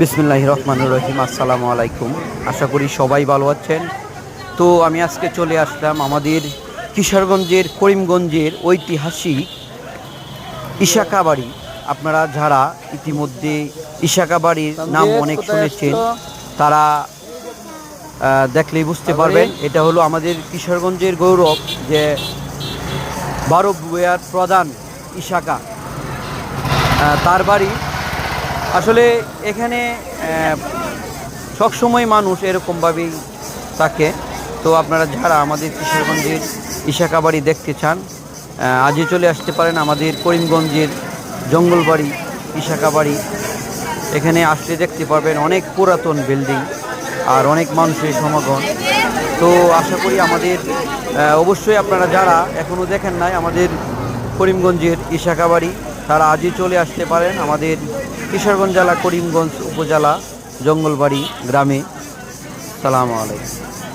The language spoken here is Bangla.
বিসমিল্লাহ রহমানুর রহিম, আসসালামু আলাইকুম। আশা করি সবাই ভালো আছেন। তো আমি আজকে চলে আসলাম আমাদের কিশোরগঞ্জের, করিমগঞ্জের ঐতিহাসিক ইশাকা বাড়ি আপনারা যারা ইতিমধ্যে ইশাকা বাড়ির নাম অনেক শুনেছেন, তারা দেখলেই বুঝতে পারবেন, এটা হলো আমাদের কিশোরগঞ্জের গৌরব যে বারো বুয়ার প্রধান ইশাকা। তার বাড়ি আসলে এখানে সবসময় মানুষ এরকমভাবেই থাকে। তো আপনারা যারা আমাদের কিশোরগঞ্জের ইশাকা বাড়ি দেখতে চান আজই চলে আসতে পারেন আমাদের করিমগঞ্জের জঙ্গলবাড়ি ইশাকা বাড়ি এখানে আসলে দেখতে পারবেন অনেক পুরাতন বিল্ডিং আর অনেক মানুষের সমাগম। তো আশা করি আমাদের অবশ্যই আপনারা যারা এখনও দেখেন নাই আমাদের করিমগঞ্জের ইশাকা বাড়ি তারা আজই চলে আসতে পারেন আমাদের কিশোরগঞ্জ জেলা করিমগঞ্জ উপজেলা জঙ্গলবাড়ি গ্রামে। সালাম আলাইকুম।